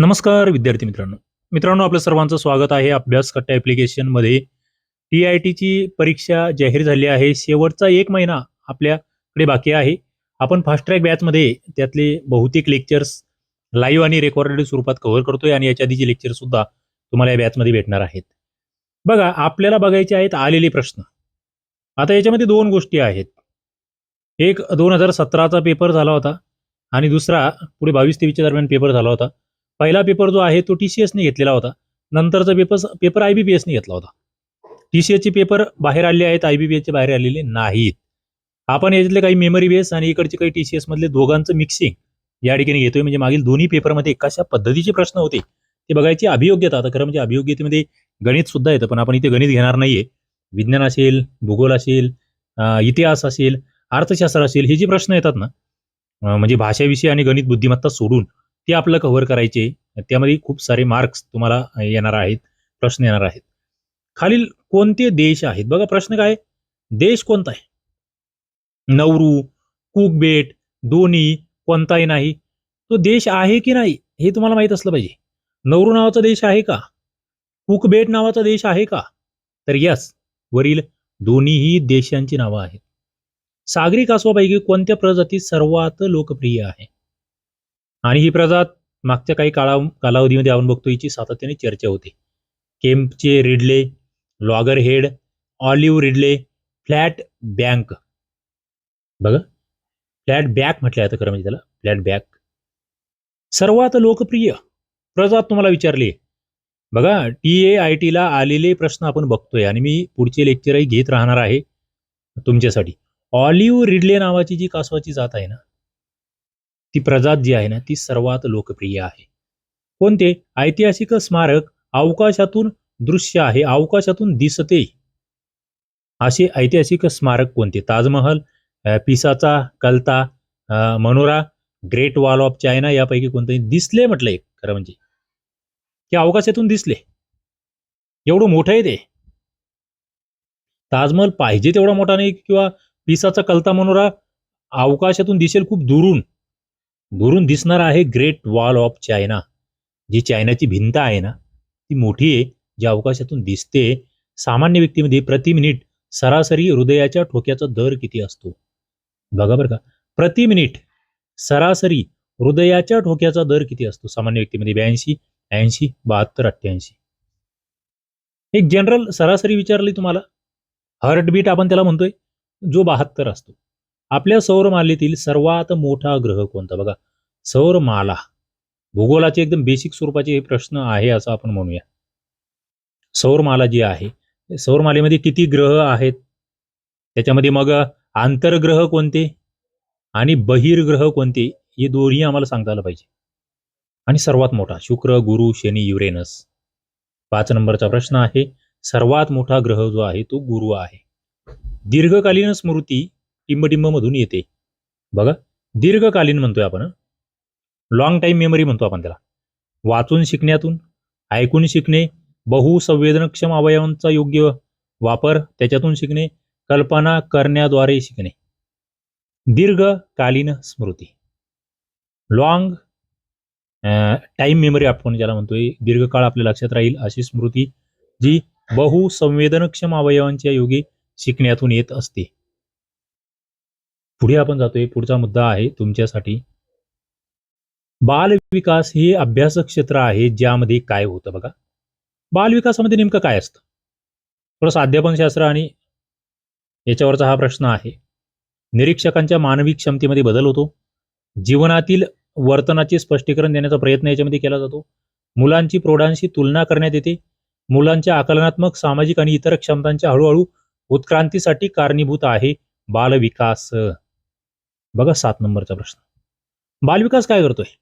नमस्कार विद्यार्थी मित्रांनो. मित्रांनो आपलं सर्वांचं स्वागत आहे अभ्यास कट्टा ॲप्लिकेशनमध्ये टी आय टीची परीक्षा जाहीर झाली आहे. शेवटचा एक महिना आपल्याकडे बाकी आहे. आपण फास्ट ट्रॅक बॅचमध्ये त्यातले बहुतेक लेक्चर्स लाईव्ह आणि रेकॉर्डेड स्वरूपात कव्हर करतोय आणि याच्या आधीचे लेक्चर सुद्धा तुम्हाला या बॅचमध्ये भेटणार आहेत. बघा आपल्याला बघायचे आहेत आलेले प्रश्न. आता याच्यामध्ये दोन गोष्टी आहेत. एक दोन हजार सतराचा पेपर झाला होता आणि दुसरा पुढे बावीस तेवीसच्या दरम्यान पेपर झाला होता. पहिला पेपर जो आहे तो टी सी एसने घेतलेला होता. नंतरचा paper paper I B B एसने घेतला होता. टी सी एसचे पेपर बाहेर आलेले आहेत आय बी बी एसचे बाहेर आलेले नाहीत. आपण याच्यातले काही मेमरी बेस आणि इकडचे काही टी सी एसमधले दोघांचं मिक्सिंग या ठिकाणी घेतोय. म्हणजे मागील दोन्ही पेपरमध्ये कशा पद्धतीचे प्रश्न होते ते बघायची अभियोग्यता आता खरं म्हणजे अभियोग्यतेमध्ये गणित सुद्धा येतं पण आपण इथे गणित घेणार नाहीये. विज्ञान असेल भूगोल असेल इतिहास असेल अर्थशास्त्र असेल हे जे प्रश्न येतात ना म्हणजे भाषाविषयी आणि गणित बुद्धिमत्ता सोडून ते आपलं कव्हर करायचे. त्यामध्ये खूप सारे मार्क्स तुम्हाला येणार आहेत प्रश्न येणार आहेत. खालील कोणते देश आहेत? बघा प्रश्न काय? देश कोणता आहे? नवरू कुकबेट दोन्ही कोणताही नाही. तो देश आहे की नाही हे तुम्हाला माहीत असलं पाहिजे. नवरू नावाचा देश आहे का? कुकबेट नावाचा देश आहे का? तर यस वरील दोन्हीही देशांची नावं आहेत. सागरी कासवापैकी कोणत्या प्रजाती सर्वात लोकप्रिय आहे? आणि ही प्रजात मागच्या काही काळा कालावधीमध्ये आपण बघतो हिची सातत्याने चर्चा होते. केम्पचे Ridley loggerhead olive Ridley flat bank. बघा फ्लॅट बॅक म्हटलं जातं खरं म्हणजे त्याला फ्लॅट बॅक. सर्वात लोकप्रिय प्रजात तुम्हाला विचारली. बघा टी ए आय टीला आलेले प्रश्न आपण बघतोय आणि मी पुढचे लेक्चरही घेत राहणार आहे तुमच्यासाठी. ऑलिव्ह रिडले नावाची जी कासवाची जात आहे ना ती प्रजात जी आहे ना ती सर्वात लोकप्रिय आहे. कोणते? ऐतिहासिक स्मारक अवकाशातून दृश्य आहे अवकाशातून दिसते. असे ऐतिहासिक स्मारक कोणते? ताजमहल पिसाचा कलता मनोरा ग्रेट वॉल ऑफ चायना यापैकी कोणतंही दिसले म्हटलंय खरं म्हणजे. की अवकाशातून दिसले. एवढं मोठं आहे ते. ताजमहल पाहिजे तेवढा मोठा नाही किंवा पिसाचा कलता मनोरा अवकाशातून दिसेल खूप दुरून. दुरून दिसणार आहे ग्रेट वॉल ऑफ चायना जी चायनाची भिंत आहे ना ती मोठी आहे जी अवकाशातून दिसते. सामान्य व्यक्तीमध्ये प्रति मिनिट सरासरी हृदयाच्या ठोक्याचा दर किती असतो? बघा बरं का. प्रति मिनिट सरासरी हृदयाच्या ठोक्याचा दर किती असतो? सामान्य व्यक्तीमध्ये ब्याऐंशी ऐंशी बहात्तर अठ्ठ्याऐंशी. एक जनरल सरासरी विचारली तुम्हाला? हार्टबीट आपण त्याला म्हणतोय जो बहात्तर असतो. आपल्या सौरमालेतील सर्वात मोठा ग्रह कोणता? बघा सौरमाला. भूगोलाचे एकदम बेसिक स्वरूपाचे हे प्रश्न आहे असं आपण म्हणूया. सौरमाला जी आहे सौरमालेमध्ये किती ग्रह आहेत? त्याच्यामध्ये मग आंतरग्रह कोणते? आणि बहिर्ग्रह कोणते? हे दोन्ही आम्हाला सांगता आलं पाहिजे. आणि सर्वात मोठा शुक्र गुरु शनी युरेनस. पाच नंबरचा प्रश्न आहे सर्वात मोठा ग्रह जो आहे तो गुरु आहे. दीर्घकालीन स्मृती टिंबटिंब मधून येते. बघा दीर्घकालीन म्हणतोय आपण लॉंग टाईम मेमरी म्हणतो आपण त्याला. वाचून शिकण्यातून ऐकून शिकणे बहुसंवेदनक्षम अवयवांचा योग्य वापर त्याच्यातून शिकणे कल्पना करण्याद्वारे शिकणे. दीर्घकालीन स्मृती. लॉंग टाईम मेमरी आपण ज्याला म्हणतोय दीर्घकाळ आपल्या लक्षात राहील अशी स्मृती जी बहुसंवेदनक्षम अवयवांच्या योगी शिकण्यातून येत असते. पुढे आपण जातोय. पुढचा मुद्दा आहे तुमच्यासाठी. बाल विकास हे अभ्यास क्षेत्र आहे ज्यामध्ये काय होतं बघा. बाल विकासामध्ये नेमकं काय असतं? थोडंसं अध्यापनशास्त्र आणि याच्यावरचा हा प्रश्न आहे. निरीक्षकांच्या मानवी क्षमतेमध्ये बदल होतो. जीवनातील वर्तनाचे स्पष्टीकरण देण्याचा प्रयत्न याच्यामध्ये केला जातो. मुलांची प्रौढांशी तुलना करण्यात येते. मुलांच्या आकलनात्मक सामाजिक आणि इतर क्षमतांच्या हळूहळू उत्क्रांतीसाठी कारणीभूत आहे बालविकास. बघा सात नंबरचा प्रश्न. बालविकास काय करतोय?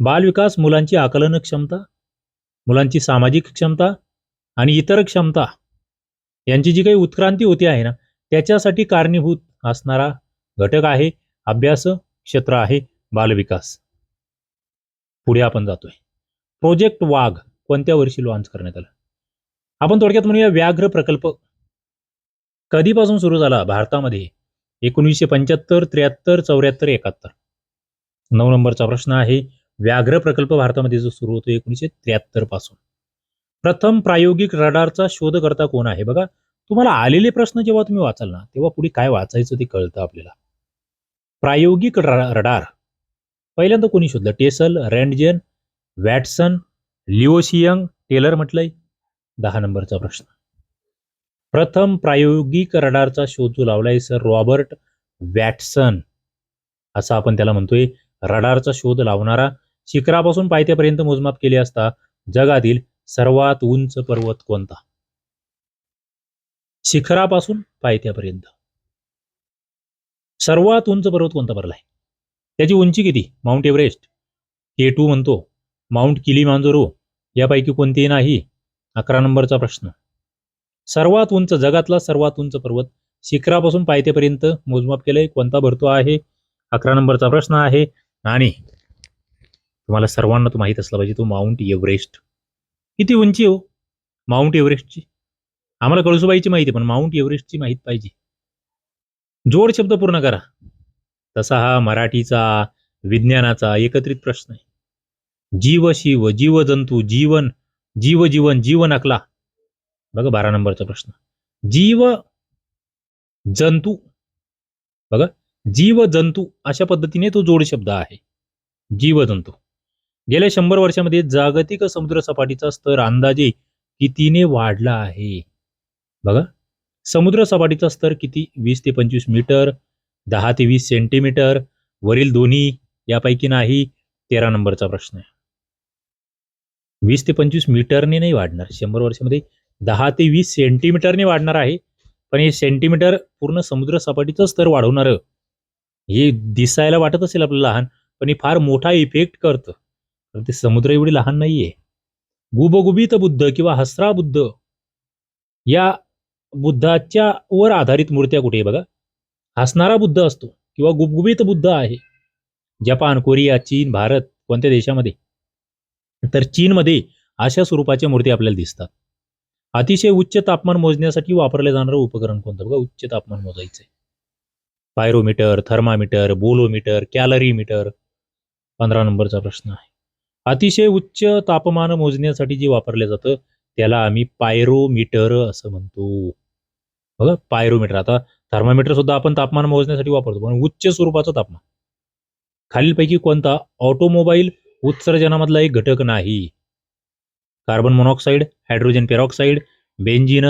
बालविकास मुलांची आकलन क्षमता मुलांची सामाजिक क्षमता आणि इतर क्षमता यांची जी काही उत्क्रांती होते आहे ना त्याच्यासाठी कारणीभूत असणारा घटक आहे अभ्यास क्षेत्र आहे बालविकास. पुढे आपण जातोय. प्रोजेक्ट वाघ कोणत्या वर्षी लॉन्च करण्यात आला? आपण थोडक्यात म्हणूया व्याघ्र प्रकल्प. कधीपासून सुरू झाला? भारतामध्ये. एकोणीसशे पंच्याहत्तर त्र्याहत्तर चौऱ्याहत्तर एकाहत्तर. नऊ नंबरचा प्रश्न आहे व्याघ्र प्रकल्प भारतामध्ये जो सुरू होतो एकोणीसशे त्र्याहत्तरपासून. प्रथम प्रायोगिक रडारचा शोधकर्ता कोण आहे? बघा तुम्हाला आलेले प्रश्न जेव्हा तुम्ही वाचाल ना तेव्हा पुढे काय वाचायचं ते कळतं आपल्याला. प्रायोगिक रडार. पहिल्यांदा कोणी शोधलं? टेसल रँडजेन वॅटसन लिओशियंग टेलर म्हटलंय? दहा नंबरचा प्रश्न. प्रथम प्रायोगिक रडारचा शोध जो लावलाय सर रॉबर्ट वॅटसन. असं आपण त्याला म्हणतोय रडारचा शोध लावणारा शिखरापासून पायथ्यापर्यंत मोजमाप केले असता जगातील सर्वात उंच पर्वत कोणता? शिखरापासून पायथ्यापर्यंत. सर्वात उंच पर्वत कोणता भरलाय त्याची उंची किती? Mount Everest. के टू म्हणतो. माउंट किली मांजोरो यापैकी कोणतेही नाही? अकरा नंबरचा प्रश्न. सर्वात उंच जगातला सर्वात उंच पर्वत. शिखरापासून पायथ्यापर्यंत मोजमाप केलंय. कोणता भरतो आहे? अकरा नंबरचा प्रश्न आहे. आणि तुम्हाला सर्वांना तो माहीत असला पाहिजे तो माउंट एव्हरेस्ट. किती उंची हो? माउंट एव्हरेस्टची. आम्हाला कळसुबाईची माहिती आहे, पण माउंट एव्हरेस्टची माहीत पाहिजे. जोड शब्द पूर्ण करा. तसा हा मराठीचा विज्ञानाचा एकत्रित प्रश्न आहे. जीव शिव जीव जंतू जीवन जीव जीवन जीवन अकला. बघा बारा नंबरचा प्रश्न. जीव जंतू बघा जीव जंतू अशा पद्धतीने तो जोड शब्द आहे. जीव जंतू. गेल्या शंभर वर्षामध्ये जागतिक समुद्र सपाटीचा स्तर अंदाजे कितीने वाढला आहे? बघा समुद्र सपाटीचा स्तर किती? वीस ते पंचवीस मीटर दहा ते वीस सेंटीमीटर वरील दोन्ही यापैकी नाही तेरा नंबरचा प्रश्न आहे. वीस ते पंचवीस मीटरने नाही वाढणार. शंभर वर्षामध्ये दहा ते वीस सेंटीमीटरने वाढणार आहे. पण हे सेंटीमीटर पूर्ण समुद्र सपाटीचं स्तर वाढवणार. हे दिसायला वाटत असेल आपल्याला लहान पण हे फार मोठा इफेक्ट करतं. कारण ते समुद्र एवढी लहान नाहीये. गुबगुबीत बुद्ध किंवा हसरा बुद्ध या बुद्धाच्या वर आधारित मूर्त्या कुठे बघा? हसणारा बुद्ध असतो किंवा गुबगुबीत बुद्ध आहे. जपान कोरिया चीन भारत कोणत्या देशामध्ये? तर चीनमध्ये अशा स्वरूपाच्या मूर्ती आपल्याला दिसतात. अतिशय उच्च तापमान मोजण्यासाठी वापरले जाणारं उपकरण कोणतं? बघा उच्च तापमान मोजायचंय. Pyrometer thermometer bolometer calorie meter पंधरा नंबरचा प्रश्न आहे. अतिशय उच्च तापमान मोजण्यासाठी जे वापरलं जातं त्याला आम्ही पायरोमीटर असं म्हणतो. बघा पायरोमीटर. आता थर्मामीटर सुद्धा आपण तापमान मोजण्यासाठी वापरतो पण उच्च स्वरूपाचं तापमान. खालीलपैकी कोणता? ऑटोमोबाईल उत्सर्जनामधला एक घटक नाही. Carbon monoxide hydrogen peroxide benzene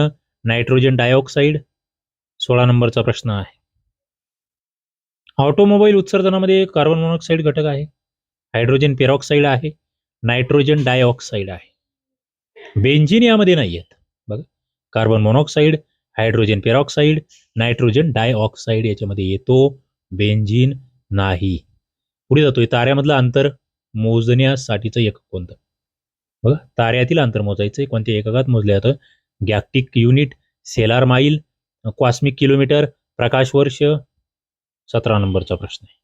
nitrogen dioxide सोळा नंबरचा प्रश्न आहे. ऑटोमोबाईल उत्सर्जनामध्ये कार्बन मोनॉक्साईड घटक आहे. हायड्रोजन पेरॉक्साईड आहे. नायट्रोजन डायऑक्साईड आहे. बेंझिन यामध्ये नाही आहेत बघा. Carbon monoxide hydrogen peroxide nitrogen dioxide याच्यामध्ये येतो. बेंझिन नाही. पुढे जातोय ताऱ्यामधलं अंतर मोजण्यासाठीचं एकक कोणतं? बघा ताऱ्यातील अंतर मोजायचं कोणत्या एककात मोजलं जातं? Galactic unit stellar mile cosmic kilometre प्रकाश वर्ष सतरा नंबरचा प्रश्न आहे.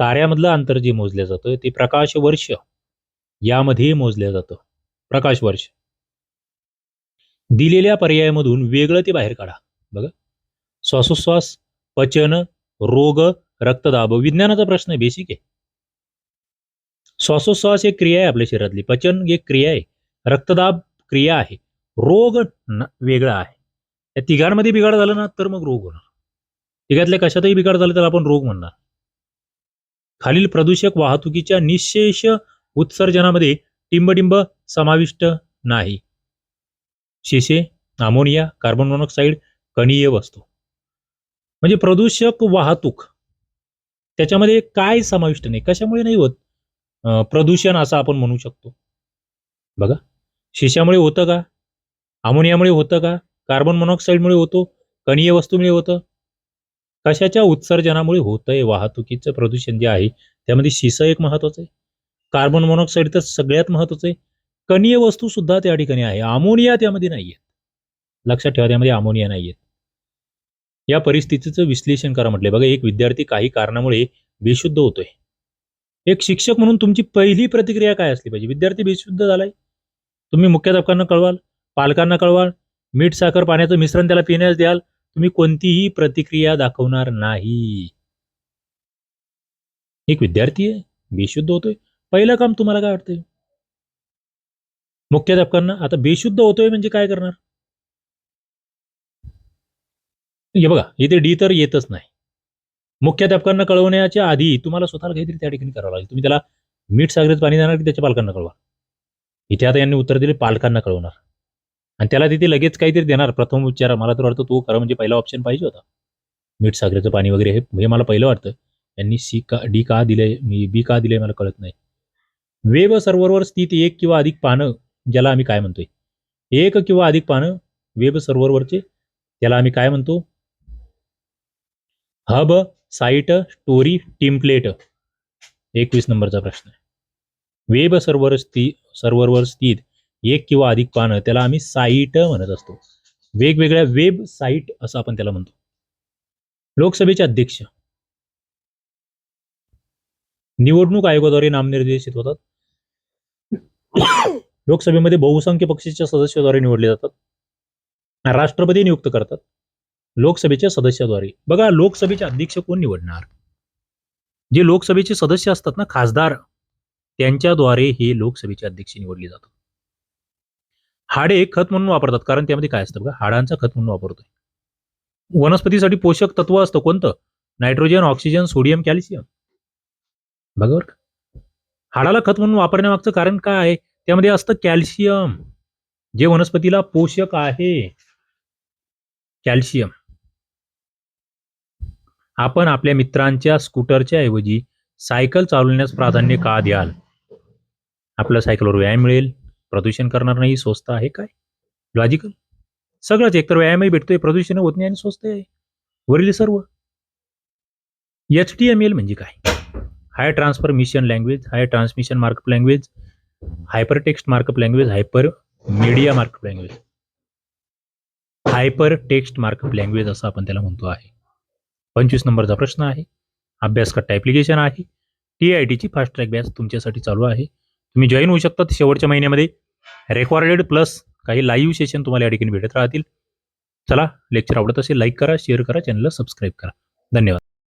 ताऱ्यामधलं अंतर जे मोजलं जातं ते प्रकाश वर्ष यामध्ये मोजलं जातं. प्रकाश वर्ष. दिलेल्या पर्यायामधून वेगळं ते बाहेर काढा. बघा. श्वासोश्वास पचन रोग रक्तदाब विज्ञानाचा प्रश्न आहे बेसिक आहे. श्वासोश्वास एक क्रिया आहे आपल्या शरीरातली. पचन एक क्रिया आहे. रक्तदाब क्रिया आहे. रोग वेगळा आहे. या तिघांमध्ये बिघाड झाला ना तर मग रोग होणार. तिघातल्या कशातही बिघाड झाला तर आपण रोग म्हणणार. खालील प्रदूषक वाहतुकीच्या निशेष उत्सर्जनामध्ये टिंबडिंब समाविष्ट नाही. शिशे अमोनिया कार्बन मोनॉक्साईड कणीय वस्तू. म्हणजे प्रदूषक वाहतूक. त्याच्यामध्ये काय समाविष्ट नाही. कशामुळे नाही होत? प्रदूषण असं आपण म्हणू शकतो. बघा शिशामुळे होतं का? अमोनियामुळे होतं का? कार्बन मोनॉक्साईडमुळे होतो? कणीय वस्तूमुळे होतं? कशाच्या उत्सर्जनामुळे होतंय वाहतुकीचं प्रदूषण जे आहे त्यामध्ये शिस एक महत्वाचं आहे. कार्बन मोनॉक्साईड तर सगळ्यात महत्वाचं आहे. कणीय वस्तू सुद्धा त्या ठिकाणी आहे. अमोनिया त्यामध्ये नाहीये लक्षात ठेवा त्यामध्ये अमोनिया नाहीये या परिस्थितीचं विश्लेषण करा म्हटले बघा एक विद्यार्थी काही कारणामुळे बेशुद्ध होतोय. एक शिक्षक म्हणून तुमची पहिली प्रतिक्रिया काय असली पाहिजे? विद्यार्थी बेशुद्ध झालाय. तुम्ही मुख्याध्यापकांना कळवाल पालकांना कळवाल मीठ साखर पाण्याचं मिश्रण त्याला पिण्यास द्याल. तुम्ही कोणतीही प्रतिक्रिया दाखवणार नाही. एक विद्यार्थी आहे बेशुद्ध होतोय. पहिलं काम तुम्हाला काय वाटतंय? मुख्याध्यापकांना आता बेशुद्ध होतोय म्हणजे काय करणार? हे बघा इथे डी तर येतच नाही. मुख्याध्यापकांना कळवण्याच्या आधी तुम्हाला स्वतःला काहीतरी त्या ठिकाणी करावं लागेल. तुम्ही त्याला मीठ सागरीत पाणी देणार की त्याच्या पालकांना कळवा? इथे आता यांनी उत्तर दिले पालकांना कळवणार. आणि त्याला तिथे लगेच काहीतरी देणार. प्रथम उपचार मला तर वाटतं तो खरं म्हणजे पहिला ऑप्शन पाहिजे होता. मीठ सागरेचं पाणी वगैरे हे हे मला पहिलं वाटतं. यांनी सी का डी का दिले मी बी का दिले मला कळत नाही. वेब सर्व्हरवर स्थित एक किंवा अधिक पानं ज्याला आम्ही काय म्हणतोय? एक किंवा अधिक पानं वेब सर्व्हरवरचे त्याला आम्ही काय म्हणतो? Hub site story template. एकवीस नंबरचा प्रश्न आहे. वेब सर्व्हर स्थित सर्व्हरवर स्थित एक किंवा अधिक पानं त्याला आम्ही साईट म्हणत असतो. वेगवेगळ्या वेब साईट असं आपण त्याला म्हणतो. लोकसभेचे अध्यक्ष. निवडणूक आयोगाद्वारे नामनिर्देशित होतात. लोकसभेमध्ये बहुसंख्य पक्षाच्या सदस्याद्वारे निवडले जातात. राष्ट्रपती नियुक्त करतात. लोकसभेच्या सदस्याद्वारे. बघा लोकसभेचे अध्यक्ष कोण निवडणार? जे लोकसभेचे सदस्य असतात ना खासदार त्यांच्याद्वारे हे लोकसभेचे अध्यक्ष निवडले जातात. हाडे खत म्हणून वापरतात कारण त्यामध्ये काय असतं बघा हाडांचा खत म्हणून वापरतोय. वनस्पतीसाठी पोषक तत्व असतं कोणतं? Nitrogen oxygen sodium calcium. बघा हाडाला खत म्हणून वापरण्यामागचं कारण काय आहे? त्यामध्ये असतं कॅल्शियम. जे वनस्पतीला पोषक आहे. कॅल्शियम. आपण आपल्या मित्रांच्या स्कूटरच्या ऐवजी सायकल चालवण्यास प्राधान्य का द्याल? आपल्या सायकलवर व्यायाम मिळेल प्रदूषण करणार नाही स्वस्त आहे काय? लॉजिकल सगळंच एकतर व्यायामही भेटतोय प्रदूषण होत नाही आणि स्वस्त आहे. वरील सर्व? एच टी एम एल म्हणजे काय? High mission language high transmission markup language hypertext markup language hypermedia markup language hypertext markup language असं आपण त्याला म्हणतो आहे. पंचवीस नंबरचा प्रश्न आहे. अभ्यास कट्टा ॲप्लिकेशन आहे. टी आय टीची फास्ट ट्रॅक बॅच तुमच्यासाठी चालू आहे. तुम्ही जॉईन होऊ शकता शेवटच्या महिन्यामध्ये. रेकॉर्डेड प्लस काही लाईव्ह सेशन तुम्हाला या ठिकाणी भेटत राहतील. चला लेक्चर आवडत असेल लाईक करा शेअर करा चॅनलला सबस्क्राईब करा. धन्यवाद.